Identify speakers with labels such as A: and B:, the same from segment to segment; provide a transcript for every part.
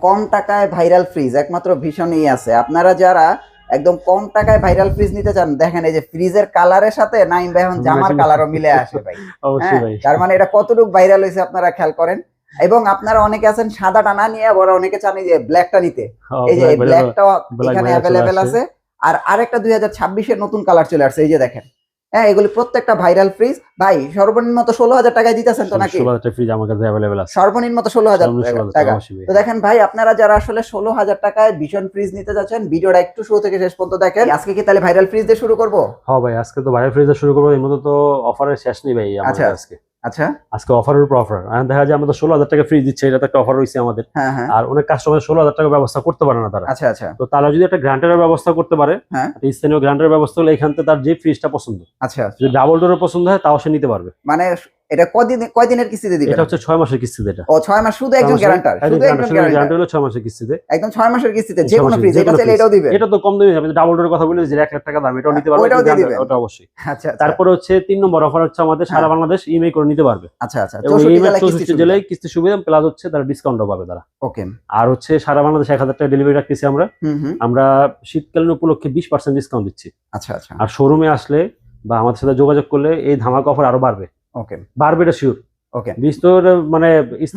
A: কম টাকায় viral fridge একমাত্র ভীষণই আছে। আপনারা যারা একদম কম টাকায় ভাইরাল ফ্রিজ নিতে চান দেখেন এই যে ফ্রিজের কালারের সাথে নাইম ভাই এখন জামার কালারও মিলে আসে ভাই।
B: অবশ্যই
A: হ্যাঁ,
B: ভাই।
A: তার মানে এটা কতটুকু ভাইরাল হয়েছে আপনারা খেয়াল করেন। এবং আপনারা অনেকে আছেন সাদাটা না নিয়ে আবার অনেকে চান এই যে ব্ল্যাকটা নিতে। এই যে ব্ল্যাকটা এখানে অ্যাভেলেবেল আছে। আর আরেকটা দুই হাজার ছাব্বিশের নতুন কালার চলে আসছে এই যে দেখেন। হ্যাঁ এগুলি প্রত্যেকটা ভাইরাল ফ্রিজ ভাই সর্বনিম্ন তো ষোলো হাজার টাকায় দিতেছেন তো নাকি?
B: ফ্রিজ আমার কাছে অ্যাভেলেবেল আছে।
A: সর্বনিম্ন তো ষোলো হাজার টাকা। তো দেখেন ভাই আপনারা যারা আসলে ষোলো হাজার টাকায় ভীষণ ফ্রিজ নিতে যাচ্ছেন ভিডিওটা একটু শুরু থেকে শেষ পর্যন্ত দেখেন। আজকে কি তাহলে ভাইরাল ফ্রিজ দিয়ে শুরু করব?
B: হ্যাঁ ভাই আজকে তো ভাইরাল ফ্রিজ দিয়ে শুরু করব এর মধ্যে তো অফারের শেষ নেই ভাই
A: আচ্ছা।
B: আজকে।
A: আচ্ছা।
B: আজকে অফারের উপর অফার দেখা যায় ষোলো হাজার টাকা ফ্রিজ দিচ্ছে এটা একটা অফার রয়েছে আমাদের।
A: হ্যাঁ হ্যাঁ।
B: আর অনেক কাস্টমার ষোলো হাজার টাকা ব্যবস্থা করতে পারে না তারা।
A: আচ্ছা আচ্ছা।
B: তো তারা যদি একটা ব্যবস্থা করতে পারে
A: হ্যাঁ।
B: স্থানীয় গ্রান্টের ব্যবস্থা হলে এখান থেকে তার যে ফ্রিজটা পছন্দ।
A: আচ্ছা
B: যদি ডাবল ডোরের পছন্দ হয় তাও সে নিতে পারবে।
A: মানে এটা কদিন কয়দিনের কিস্তিতে দিবেন?
B: এটা হচ্ছে ছয় মাসের কিস্তিতে এটা।
A: ও ছয় মাস শুধু একজন গ্যারান্টার শুধু একজন
B: গ্যারান্টি
A: গ্যারান্টার
B: হলো ছয় মাসের কিস্তিতে।
A: একদম ছয় মাসের কিস্তিতে যে কোনো ফ্রিজ এটা চাইলে এটাও দিবেন।
B: এটা তো কম দামি যাবে ডাবল ডোরের কথা বলে যে এক লাখ টাকা দাম এটাও নিতে পারবে
A: ওইটাও দিয়ে দিবেন।
B: ওটা অবশ্যই।
A: আচ্ছা আচ্ছা।
B: তারপরে হচ্ছে তিন নম্বর অফার হচ্ছে আমাদের সারা
A: হ্যাঁ।
B: বাংলাদেশ ইমেল করে নিতে পারবে।
A: আচ্ছা আচ্ছা।
B: এবং
A: চৌষট্টি
B: ইমেল
A: জেলায় কিস্তি
B: সুবিধা। প্লাস হচ্ছে তারা ডিসকাউন্টও পাবে তারা।
A: ওকে।
B: আর হচ্ছে সারা বাংলাদেশ এক হাজার টাকা ডেলিভারি রাখতেছি আমরা। আমরা শীতকালীন উপলক্ষে বিশ পার্সেন্ট ডিসকাউন্ট দিচ্ছি।
A: আচ্ছা আচ্ছা।
B: আর শোরুমে আসলে বা আমাদের সাথে যোগাযোগ করলে এই ধামাকা অফার আরও বাড়বে।
A: ওকে
B: বাড়বে এটা শিওর
A: ওকে
B: বিশ তো মানে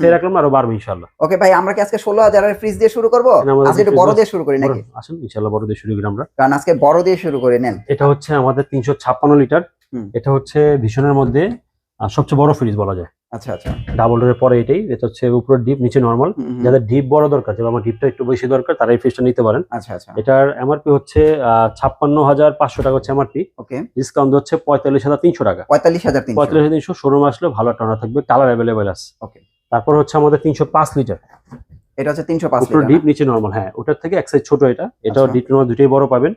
B: রাখলাম আরও বাড়বে ইনশাল্লাহ
A: ওকে ভাই আমরা কি আজকে ষোলো হাজারের ফ্রিজ দিয়ে শুরু করব? আজকে একটু বড় দিয়ে শুরু করি নাকি?
B: বড়- আসুন ইনশাল্লাহ বড় দিয়ে শুরু করি আমরা।
A: কারণ আজকে বড় দিয়ে শুরু করে নেন।
B: এটা হচ্ছে আমাদের তিনশো ছাপ্পান্ন লিটার। এটা হচ্ছে ভীষণের মধ্যে সবচেয়ে বড় ফ্রিজ বলা যায়।
A: আচ্ছা আচ্ছা।
B: ডাবল ডোরের পরে এটাই এটা হচ্ছে উপরে ডিপ নিচে নর্মাল। যাদের ডিপ বড় দরকার যেমন আমার ডিপটা একটু বেশি দরকার তারা এই ফ্রিজটা নিতে পারেন।
A: আচ্ছা আচ্ছা।
B: এটার এমআরপি হচ্ছে ছাপ্পান্ন হাজার পাঁচশো টাকা হচ্ছে এমআরপি
A: ওকে।
B: ডিসকাউন্ট হচ্ছে পঁয়তাল্লিশ হাজার তিনশো টাকা।
A: পঁয়তাল্লিশ হাজার
B: পঁয়তাল্লিশ হাজার তিনশো শোরুম আসলে ভালো টানা থাকবে কালার অ্যাভেলেবেল আছে।
A: Okay.
B: তারপর হচ্ছে আমাদের তিনশো পাঁচ লিটার
A: এটা হচ্ছে তিনশো পাঁচ লিটার
B: ডিপ নিচে নর্মাল হ্যাঁ। ওটার থেকে এক সাইজ ছোট এটা। এটাও
A: আচ্ছা।
B: ডিপ নর্মাল দুটোই বড় পাবেন।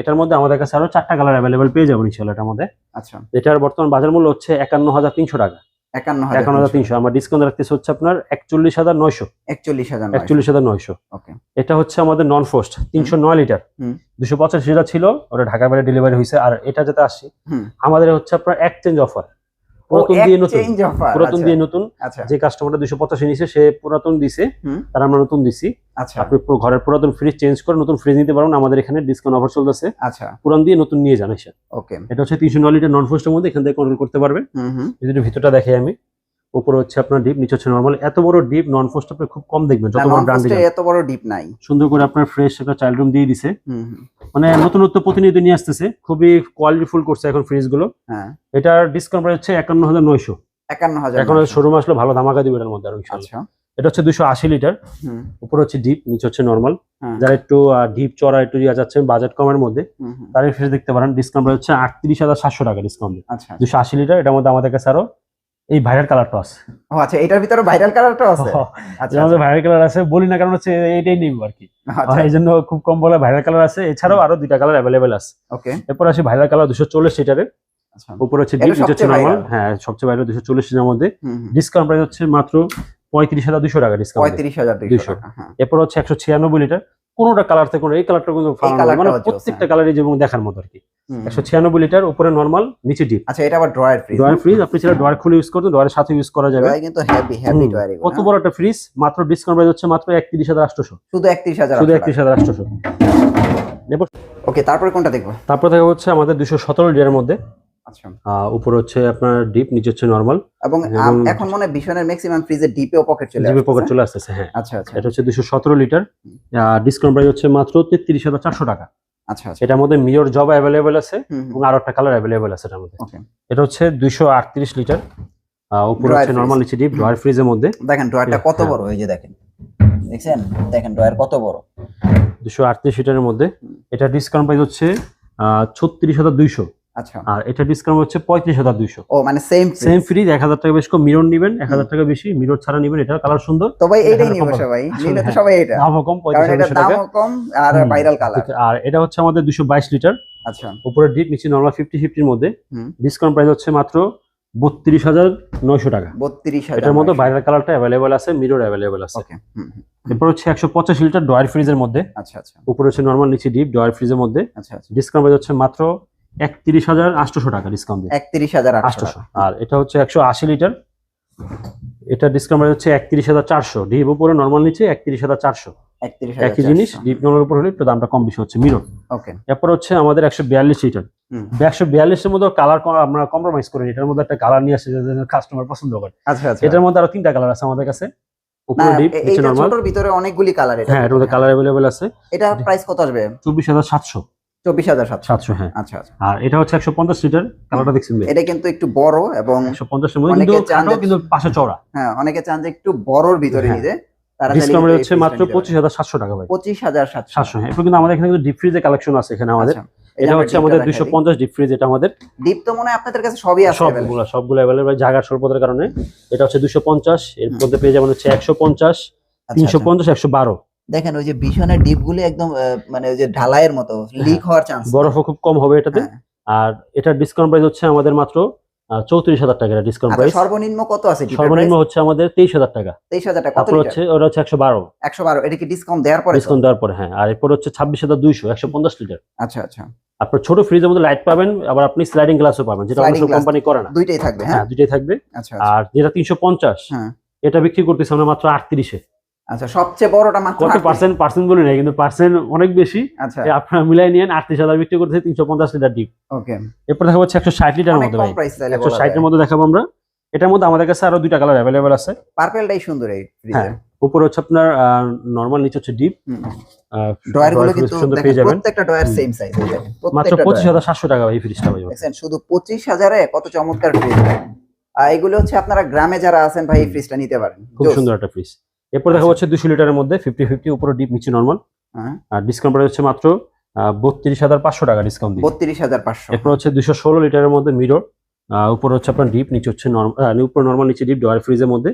B: এটার মধ্যে আমাদের কাছে আরও চারটা কালার অ্যাভেলেবেল পেয়ে যাবেন ইনশাল্লাহ এটার মধ্যে।
A: আচ্ছা।
B: এটার বর্তমান বাজার মূল্য হচ্ছে একান্ন হাজার তিনশো টাকা।
A: একান্ন
B: হাজার তিনশো। আমরা ডিসকাউন্ট রাখতেছে হচ্ছে আপনার একচল্লিশ হাজার নয়শো।
A: একচল্লিশ হাজার
B: একচল্লিশ হাজার নয়শো।
A: ওকে।
B: এটা হচ্ছে আমাদের নন ফোস্ট তিনশো নয় লিটার। দুশো পঁচাশি লিটার ছিল ওটা ঢাকা বাইরে ডেলিভারি হয়েছে। আর এটা যেটা আসছে আমাদের হচ্ছে আপনার এক্সচেঞ্জ অফার পুরাতন দিয়ে নতুন পুরাতন দিয়ে নতুন।
A: আচ্ছা।
B: যে কাস্টমারটা দুশো পঁচাশি নিছে সে পুরাতন দিছে। তার আমরা নতুন দিছি।
A: আচ্ছা।
B: আপনি পুরো ঘরের পুরাতন ফ্রিজ চেঞ্জ করে নতুন ফ্রিজ নিতে পারবেন আমাদের এখানে ডিসকাউন্ট অফার চলতেছে।
A: আচ্ছা।
B: পুরান দিয়ে নতুন নিয়ে যান এসে।
A: ওকে।
B: এটা হচ্ছে তিনশো নয় লিটার নন ফ্রস্টের মধ্যে এখান থেকে কন্ট্রোল করতে পারবে।
A: হুম হুম।
B: যদি ভিতরটা দেখে আমি। উপরে হচ্ছে আপনার ডিপ নিচে হচ্ছে নর্মাল এত বড় ডিপ নন ফোস্ট আপনি খুব কম দেখবেন যত বড় ব্র্যান্ড
A: এত বড় ডিপ নাই।
B: সুন্দর করে আপনার ফ্রেশ একটা চাইল্ড রুম দিয়ে দিছে। মানে নতুনত্ব প্রতিনিধি নিয়ে আসতেছে। খুবই কোয়ালিটিফুল করছে এখন ফ্রিজগুলো
A: হ্যাঁ।
B: এটার ডিসকাউন্ট প্রাইস হচ্ছে একান্ন হাজার নয়শো।
A: একান্ন হাজার
B: এখন শোরুম আসলে ভালো ধামাকা দিবে এটার মধ্যে আরও।
A: আচ্ছা।
B: এটা হচ্ছে দুশো আশি লিটার
A: হুম।
B: উপরে হচ্ছে ডিপ নিচে হচ্ছে নর্মাল
A: হ্যাঁ।
B: যারা একটু ডিপ চড়া একটু ইয়া যাচ্ছেন বাজেট কমের মধ্যে। তারা ফ্রিজ দেখতে পারেন। ডিসকাউন্ট প্রাইস হচ্ছে আটত্রিশ হাজার সাতশো টাকা ডিসকাউন্ট
A: আচ্ছা।
B: দুশো আশি লিটার এটার মধ্যে আমাদের কাছে আরও এই ভাইরাল কালারটা আছে।
A: ও আচ্ছা এটার ভিতরে ভাইরাল কালারটা আছে? আচ্ছা
B: আমাদের ভাইরাল কালার আছে বলি না কারণ হচ্ছে এইটাই নিব আর কি।
A: আচ্ছা।
B: এই জন্য খুব কম বলে ভাইরাল কালার আছে। এছাড়াও আরও দুইটা কালার অ্যাভেলেবেল আছে।
A: ওকে।
B: এরপর আছে ভাইরাল কালার দুশো চল্লিশ লিটারের
A: আচ্ছা।
B: উপরে হচ্ছে ডিপ হচ্ছে নর্মাল হ্যাঁ সবচেয়ে ভাইরাল দুশো চল্লিশ লিটার মধ্যে। ডিসকাউন্ট প্রাইস হচ্ছে মাত্র পঁয়ত্রিশ হাজার দুশো টাকা ডিসকাউন্ট
A: পঁয়ত্রিশ হাজার। টাকা হ্যাঁ।
B: এরপর হচ্ছে একশো ছিয়ানব্বই লিটার কোনোটা কালার থেকে কোনো এই কালারটা কিন্তু মানে প্রত্যেকটা
A: হ্যাঁ।
B: কালারই যেমন দেখার মতো আর কি। একশো ছিয়ানব্বই লিটার উপরে নর্মাল নিচে ডিপ
A: আচ্ছা এটা আবার ড্রয়ার ফ্রিজ
B: ড্রয়ার ফ্রিজ আপনি সেটা ড্রয়ার খুলে ইউজ করতে ড্রয়ারের সাথে ইউজ করা যাবে।
A: কিন্তু হেভি হেভি ড্রয়ার
B: কত বড় একটা ফ্রিজ মাত্র ডিসকাউন্ট প্রাইস হচ্ছে মাত্র একত্রিশ হাজার আটশোশো
A: শুধু একত্রিশ হাজার
B: শুধু একত্রিশ হাজার আটশোশো এরপর
A: ওকে তারপরে কোনটা দেখব?
B: তারপর দেখা হচ্ছে আমাদের দুশো সতেরো লিটারের মধ্যে
A: আচ্ছা।
B: উপরে হচ্ছে আপনার ডিপ নিচে হচ্ছে নর্মাল
A: এবং এখন মনে হয় ভীষণের ম্যাক্সিমাম ফ্রিজের ডিপেও পকেট চলে
B: জিবি পকেট চলে আসতেছে হ্যাঁ।
A: আচ্ছা আচ্ছা।
B: এটা হচ্ছে দুশো সতেরো লিটার ডিসকাউন্ট প্রাইস হচ্ছে মাত্র তেত্রিশ হাজার চারশো টাকা।
A: আচ্ছা আচ্ছা।
B: এটার মধ্যে মিরর জব অ্যাভেলেবেল আছে এবং আরও একটা কালার অ্যাভেলেবেল আছে এটার মধ্যে। এটা হচ্ছে দুইশো আটত্রিশ লিটার আহ, উপরে হচ্ছে। নর্মাল নিচে ডিপ ড্রয়ার ফ্রিজের মধ্যে।
A: দেখেন ড্রয়ারটা কত
B: হ্যাঁ।
A: বড়? এই যে দেখেন। দেখছেন? দেখেন ড্রয়ার কত বড়?
B: দুশো আটত্রিশ লিটারের মধ্যে। এটা ডিসকাউন্ট প্রাইস হচ্ছে ছত্রিশ হাজার দুইশো।
A: আচ্ছা।
B: আর এটা ডিসকাউন্ট হচ্ছে পঁয়ত্রিশ হাজার দুইশো।
A: ও মানে সেম
B: সেম ফ্রিজ এক হাজার টাকা বেশি মিরর নিবেন এক হাজার টাকা বেশি মিরর ছাড়া নিবেন এটা কালার সুন্দর।
A: তো ভাই এইটাই নিব সবাই। নিলে তো
B: হ্যাঁ।
A: সবাই এটা।
B: দামও কম পঁয়ত্রিশ হাজার টাকা।
A: কম আর ভাইরাল কালার
B: আর এটা হচ্ছে আমাদের দুশো বাইশ লিটার
A: আচ্ছা।
B: উপরে ডিপ নিচে নর্মাল ফিফটি ফিফটির মধ্যে। ডিসকাউন্ট প্রাইস হচ্ছে মাত্র বত্রিশ হাজার নয়শো টাকা।
A: বত্রিশ
B: এটার মধ্যে ভাইরাল কালারটা অ্যাভেলেবেল আছে মিরর অ্যাভেলেবেল আছে। এরপর হচ্ছে একশো পঁচাশি লিটার ডয়ার ফ্রিজের মধ্যে।
A: আচ্ছা আচ্ছা।
B: উপরে হচ্ছে নর্মাল নিচে ডিপ ডয়ার ফ্রিজের মধ্যে।
A: আচ্ছা আচ্ছা।
B: ডিসকাউন্ট প্রাইস হচ্ছে মাত্র একত্রিশ হাজার আটশোশো টাকা ডিসকাউন্ট
A: একত্রিশ হাজার
B: আটশোশো। আর এটা হচ্ছে একশো আশি লিটার এটা ডিসকাউন্ট হচ্ছে একত্রিশ হাজার চারশো। ডিপ উপরে নর্মাল নিচে একত্রিশ হাজার চারশো। একই জিনিস ডিপ নর্মাল উপর হলে একটু দামটা কম বেশি হচ্ছে। মিরর
A: ওকে
B: এরপর হচ্ছে আমাদের একশো বিয়াল্লিশ লিটার। একশো বিয়াল্লিশের মধ্যে কালার আমরা কম্প্রোমাইজ করি এটার মধ্যে একটা কালার নিয়ে আসে কাস্টমার পছন্দ করে।
A: আচ্ছা আচ্ছা।
B: এটার মধ্যে আরও তিনটা কালার আছে আমাদের কাছে।
A: না
B: উপরে ডিপ নিচে
A: এইটা ভিতরে অনেকগুলি কালার এটা।
B: হ্যাঁ এটার মধ্যে কালার অ্যাভেলেবেল আছে।
A: এটা প্রাইস কত আসবে?
B: চব্বিশ হাজার সাতশো।
A: চব্বিশ হাজার সাতশো।
B: হ্যাঁ।
A: আচ্ছা আচ্ছা।
B: এটা হচ্ছে একশো পঞ্চাশ
A: এটা কিন্তু একটু বড় এবং
B: কিন্তু পাশে
A: হ্যাঁ অনেকে চান যে একটু ভিতরে
B: হ্যাঁ। হচ্ছে পঁচিশ হাজার সাতশো টাকা
A: পঁচিশ হাজার সাতশো।
B: হ্যাঁ। কিন্তু আমাদের এখানে কিন্তু ডিপ কালেকশন আছে এখানে আমাদের।
A: আচ্ছা।
B: এটা হচ্ছে আমাদের 250 ডিপ ফ্রিজ এটা আমাদের।
A: আপনাদের কাছে সবই
B: সবগুলো জায়গার স্বল্পতার কারণে। এটা হচ্ছে 250 এর মধ্যে পেয়ে যাবেন হচ্ছে 150 350 112
A: দেখেন ওই যে ভীষণের ডিপ গুলি একদম মানে ওই যে ঢালাইয়ের মতো লিক হওয়ার চান্স
B: বরফও খুব কম হবে এটাতে। আর এটার ডিসকাউন্ট প্রাইস হচ্ছে আমাদের মাত্র চৌত্রিশ হাজার টাকা ডিসকাউন্ট প্রাইস
A: আচ্ছা, সর্বনিম্ন কত আছে
B: সর্বনিম্ন হচ্ছে আমাদের তেইশ হাজার টাকা।
A: তেইশ হাজার টাকা কত
B: তারপর হচ্ছে ওটা হচ্ছে একশো বারো।
A: একশো বারো এটা কি ডিসকাউন্ট দেওয়ার পরে
B: ডিসকাউন্ট দেওয়ার পরে হ্যাঁ। আর এরপর হচ্ছে ছাব্বিশ হাজার দুইশো একশো পঞ্চাশ লিটার।
A: আচ্ছা আচ্ছা।
B: আপনার ছোট ফ্রিজের মধ্যে লাইট পাবেন আবার আপনি স্লাইডিং গ্লাসও পাবেন যেটা অন্য কোম্পানি করে না।
A: দুইটাই থাকবে হ্যাঁ?
B: হ্যাঁ দুইটাই থাকবে।
A: আচ্ছা আচ্ছা।
B: আর যেটা তিনশো পঞ্চাশ
A: হ্যাঁ।
B: এটা বিক্রি করতেছি আমরা মাত্র আটত্রিশে।
A: আচ্ছা সবচেয়ে বড়টা মাত্র
B: কত পার্সেন্ট পার্সেন্ট বলি না কিন্তু পার্সেন্ট অনেক বেশি।
A: আচ্ছা।
B: আপনারা মিলাই নিয়েন আটত্রিশ হাজার বিক্রি করতেছে তিনশো পঞ্চাশ লিটার ডিপ।
A: ওকে।
B: এরপর দেখা হচ্ছে একশো ষাট লিটার মধ্যে ভাই।
A: প্রাইস চাইলে
B: একশো ষাটের মধ্যে দেখাবো আমরা। এটার মধ্যে আমাদের কাছে আরও দুইটা কালার অ্যাভেলেবেল আছে।
A: পার্পেলটাই সুন্দর এই ফ্রিজের
B: হ্যাঁ। উপরে হচ্ছে আপনার নর্মাল নিচে হচ্ছে ডিপ
A: ডয়ারগুলো কিন্তু দেখেন,
B: পেয়ে যাবেন।
A: প্রত্যেকটা ডয়ার সেম সাইজ
B: মাত্র পঁচিশ হাজার সাতশো টাকা ভাই এই ফ্রিজটা ভাই
A: দেখছেন শুধু পঁচিশ হাজারে কত চমৎকার ফ্রিজ আর এগুলো হচ্ছে আপনারা গ্রামে যারা আছেন ভাই এই ফ্রিজটা নিতে পারেন।
B: খুব সুন্দর একটা ফ্রিজ এরপর দেখা হচ্ছে দুশো লিটারের মধ্যে ফিফটি ফিফটি উপরে ডিপ নিচে নর্মাল
A: হ্যাঁ।
B: আর ডিসকাউন্ট প্রাইস হচ্ছে মাত্র বত্রিশ হাজার পাঁচশো টাকা ডিসকাউন্ট
A: বত্রিশ হাজার পাঁচশো।
B: এরপর হচ্ছে দুশো ষোলো লিটারের মধ্যে মিরর উপর হচ্ছে আপনার ডিপ নিচে হচ্ছে নর্মাল উপর নর্মাল নিচে ডিপ ডয়ার ফ্রিজের মধ্যে।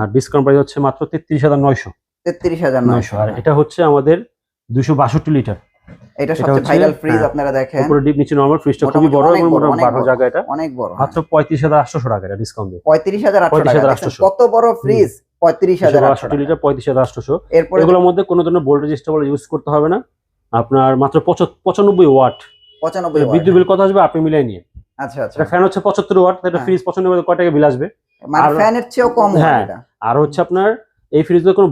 B: আর ডিসকাউন্ট প্রাইস হচ্ছে মাত্র তেত্রিশ হাজার নয়শো।
A: তেত্রিশ হাজার
B: নয়শো আর এটা হচ্ছে আমাদের দুশো বাষট্টি লিটার।
A: এটা
B: এটা
A: সবচেয়ে ভাইরাল ফ্রিজ
B: হ্যাঁ,
A: আপনারা দেখেন।
B: উপরে ডিপ নিচে নর্মাল ফ্রিজটা খুবই বড় এবং মোটামুটি
A: বড়।
B: জায়গা এটা।
A: অনেক বড়
B: মাত্র পঁয়ত্রিশ হাজার আটশোশো টাকা এটা ডিসকাউন্ট দিয়ে।
A: পঁয়ত্রিশ হাজার আটশো টাকা কত বড় ফ্রিজ পঁয়ত্রিশ হাজার
B: লিটার পঁয়ত্রিশ হাজার আটশোশো। এগুলোর মধ্যে কোনো ধরনের ইউজ করতে হবে না। আপনার মাত্র পঁচানব্বই ওয়াট।
A: পঁচানব্বই
B: বিদ্যুৎ বিল কত আসবে আপনি মিলাই নিয়ে
A: আচ্ছা আচ্ছা।
B: ফ্যান হচ্ছে পঁচাত্তর ওয়াট এটা
A: হ্যাঁ।
B: ফ্রিজ পঁচানব্বই কয় টাকা বিল আসবে?
A: মানে
B: আর-
A: ফ্যানের চেয়েও কম
B: হ্যাঁ। আর হচ্ছে আপনার এই ফ্রিজে কোনো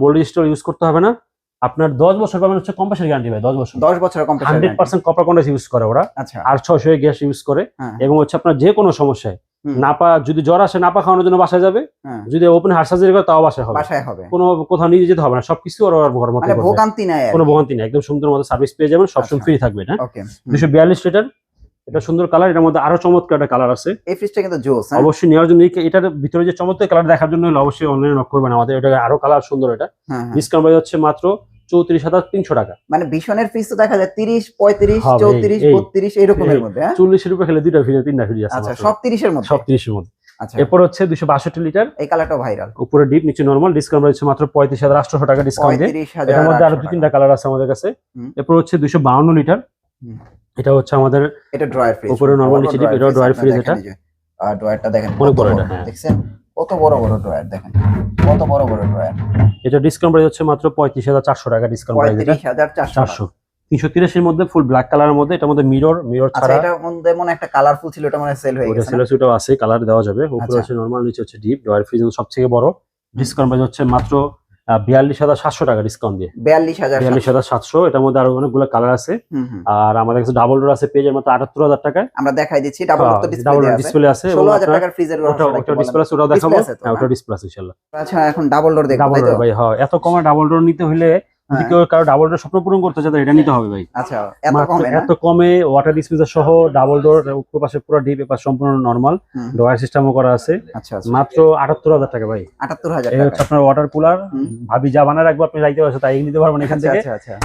B: ইউজ করতে হবে না। আপনার দশ বছর পাবেন হচ্ছে কম্পাসের গ্যারান্টি ভাই দশ বছর।
A: দশ computer
B: hundred percent copper use করে ওরা।
A: আচ্ছা।
B: আর ছয়শো গ্যাস ইউজ করে।
A: হ্যাঁ।
B: এবং হচ্ছে আপনার যে কোনো সমস্যায়। নাপা যদি জ্বর আসে নাপা খাওয়ানোর জন্য বাসায় যাবে
A: হ্যাঁ।
B: যদি ওপেন হার্ট সার্জারি করে তাও বাসায় হবে।
A: বাসায় হবে।
B: কোনো কোথাও নিয়ে যেতে হবে না সবকিছু ওরা ওর ঘর মতো
A: মানে ভোগান্তি নাই
B: কোনো ভোগান্তি নেই একদম সুন্দর মতো সার্ভিস পেয়ে যাবেন সবসময়
A: আচ্ছা।
B: ফ্রি থাকবে না
A: ওকে
B: দুশো বিয়াল্লিশ লিটার এটা সুন্দর কালার এটার মধ্যে আরও চমৎকার একটা কালার আছে।
A: এই ফ্রিজটা কিন্তু জোস হ্যাঁ?
B: অবশ্যই নেওয়ার জন্য এটার ভিতরে যে চমৎকার কালার দেখার জন্য হলে অবশ্যই অনলাইনে নক করবেন আমাদের এটা আরও কালার সুন্দর এটা।
A: হ্যাঁ, হ্যাঁ।
B: ডিসকাউন্ট প্রাইস হচ্ছে মাত্র চৌত্রিশ হাজার তিনশো টাকা।
A: মানে ভীষণের ফ্রিজ তো দেখা যায় তিরিশ পঁয়ত্রিশ চৌত্রিশ বত্রিশ এইরকমের
B: এই-
A: মধ্যে হ্যাঁ?
B: চল্লিশের উপরে খেলে দুইটা ফ্রি তিনটা ফ্রি আছে
A: আচ্ছা। সব তিরিশের মধ্যে?
B: সব তিরিশের মধ্যে।
A: আচ্ছা।
B: এরপর হচ্ছে দুশো বাষট্টি লিটার
A: এই কালারটা ভাইরাল
B: উপরে ডিপ নিচে নর্মাল ডিসকাউন্ট রয়েছে মাত্র পঁয়ত্রিশ হাজার আটশো টাকা ডিসকাউন্ট এটার মধ্যে
A: আরও
B: দু তিনটা কালার আছে আমাদের কাছে। এরপর হচ্ছে দুশো বাউন্ন লিটার এটা হচ্ছে আমাদের
A: এটা ড্রয়ার ফ্রিজ
B: উপরে normal নিচে deep, এটাও dryer fridge এটা।
A: আর ড্রয়ারটা দেখেন
B: অনেক বড়
A: বড়
B: এটা, হ্যাঁ।
A: দেখছেন? কত বড় বড় ড্রয়ার দেখেন। কত বড় বড় ড্রয়ার
B: এটা ডিসকাউন্ট প্রাইস হচ্ছে মাত্র পঁয়ত্রিশ হাজার চারশো টাকা ডিসকাউন্ট প্রাইস এটা।
A: পঁয়ত্রিশ হাজার চারশো
B: তিনশো তিরাশির মধ্যে ফুল ব্ল্যাক কালারের মধ্যে এটার মধ্যে মিরর মিরর
A: আচ্ছা
B: ছাড়া
A: এটার মধ্যে মনে একটা কালারফুল ছিল এটা মনে সেল হয়ে গেছে সেল
B: সিলাসুটাও আছে কালার দেওয়া যাবে। উপরে
A: আছে
B: হচ্ছে নর্মাল নিচে হচ্ছে ডিপ ডয়ার ফ্রিজ সবথেকে বড়। ডিসকাউন্ট প্রাইস হচ্ছে মাত্র বিয়াল্লিশ হাজার সাতশো টাকা ডিসকাউন্ট দিয়ে।
A: বিয়াল্লিশ হাজার
B: বিয়াল্লিশ হাজার সাতশো এটার মধ্যে আরও অনেকগুলো কালার আছে। আর আমাদের কাছে ডাবল ডোর আছে পেজের মাত্র আটাত্তর হাজার টাকায়।
A: আমরা দেখাই দিচ্ছি ডাবল তো ডিসপ্লে আছে।
B: ডিসপ্লে আছে এবং
A: ষোলো হাজার টাকার ফ্রিজের
B: ওটা ওটা ডিসপ্লে আছে ওটাও দেখাবো।
A: আছে তো,
B: হ্যাঁ ওটা
A: হ্যাঁ?
B: ডিসপ্লে আছে। ইনশাআল্লাহ
A: আচ্ছা এখন ডাবল ডোর দেখব
B: ডাবল ডোর ভাই হ্যাঁ এত কমা ডাবল ডোর নিতে হলে। কেউ কারও ডাবল ডোর স্বপ্ন পূরণ করতে এটা নিতে হবে ভাই।
A: আচ্ছা এত কমে
B: ওয়াটার ডিসপেন্সার সহ ডাবল ডোর পাশে পুরো ডিপ এপাশ সম্পূর্ণ নর্মাল সিস্টেমও করা আছে।
A: আচ্ছা আচ্ছা।
B: মাত্র আটাত্তর হাজার টাকা ভাই।
A: আটাত্তর হাজার
B: এই হচ্ছে আপনার ওয়াটার কুলার ভাবি যা বানা রাখব আপনি পারছেন তাই নিতে পারবেন এখান থেকে।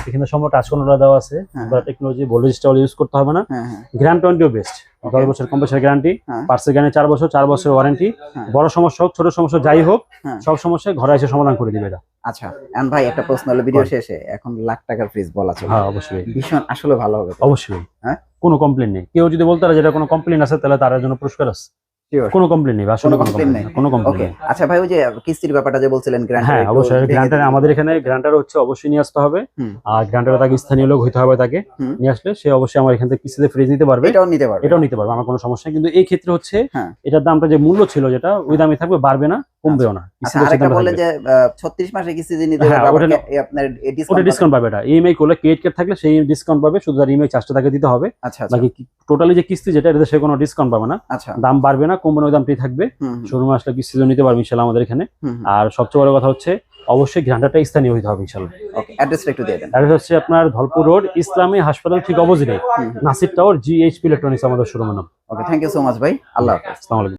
B: এখানে সম্ভব টাচ কন্ট্রোলার দেওয়া আছে।
A: হ্যাঁ।
B: টেকনোলজি ইউজ করতে হবে না।
A: হ্যাঁ হ্যাঁ।
B: গ্র্যান্ড টোয়েন্টিও বেস্ট দশ বছর কম্পিউটার গ্যারান্টি
A: হ্যাঁ।
B: চার বছর চার বছর ওয়ারেন্টি
A: হ্যাঁ।
B: বড় সমস্যা হোক ছোট সমস্যা যাই হোক
A: হ্যাঁ।
B: সব সমস্যায় ঘরে এসে সমাধান করে দিবে এটা
A: আচ্ছা এখন ভাই একটা প্রশ্ন হলো ভিডিও শেষে এখন লাখ টাকার ফ্রিজ বলা চলে।
B: হ্যাঁ অবশ্যই।
A: ভীষণ আসলে ভালো হবে
B: অবশ্যই।
A: হ্যাঁ?
B: কোনো কমপ্লেন নেই। কেউ যদি বলতে পারে যেটা কোনো কমপ্লেন আছে তাহলে তার জন্য পুরস্কার আছে. কোনো কমপ্লেন নেই আসলে
A: কোনো
B: কোনো
A: complaint
B: complaint
A: নেই।
B: নেই কোনো কমপ্লেন নেই।
A: আচ্ছা ভাই ওই যে কিস্তির ব্যাপারটা যে বলছিলেন
B: হ্যাঁ অবশ্যই। গ্রান্টার আমাদের এখানে গ্রান্টার হচ্ছে অবশ্যই নিয়ে আসতে হবে। আর গ্রান্টার তাকে স্থানীয় লোক হইতে হবে তাকে। নিয়ে আসলে সে অবশ্যই আমার এখান থেকে কিস্তিতে ফ্রিজ নিতে পারবে।
A: এটাও নিতে পারবে।
B: এটাও নিতে পারবে আমার কোনো সমস্যা। কিন্তু এই ক্ষেত্রে হচ্ছে
A: হ্যাঁ।
B: এটার দামটা যে মূল্য ছিল যেটা ওই দামে থাকবে বাড়বে না। কমবেও না
A: আচ্ছা আরেকটা
B: দামটা
A: যে ছত্রিশ মাসে কিস্তি নিতে
B: হ্যাঁ,
A: হবে আবার
B: ওটা-
A: কে- এই আপনার ডিসকাউন্ট
B: ডিসকাউন্ট পাবে। এটা ইএমআই করলে ক্রেডিট কার্ড থাকলে সেই ডিসকাউন্ট পাবে শুধু তার ইএমআই চার্জটা তাকে দিতে হবে।
A: আচ্ছা আচ্ছা।
B: বাকি টোটালি যে কিস্তি যেটা এটাতে সে কোনো ডিসকাউন্ট পাবে না।
A: আচ্ছা।
B: দাম বাড়বে না কমবে না দামটাই থাকবে। শোরুমে আসলে কিস্তি নিতে পারবে ইনশাল্লাহ আমাদের এখানে। আর সবচেয়ে বড় কথা হচ্ছে অবশ্যই ঘ্রানটা স্থানীয় হইতে হবে ইনশাল্লাহ।
A: ওকে অ্যাড্রেসটা একটু দিয়ে দেন।
B: আর হচ্ছে আপনার ধলপুর রোড ইসলামী হাসপাতাল ঠিক অপোজিটে। নাসির টাওয়ার জিএইচপি ইলেকট্রনিক্স আমাদের শোরুমের নাম।
A: Okay thank you so much ভাই। আল্লাহ হাফেজ
B: আসসালামু আলাইকুম।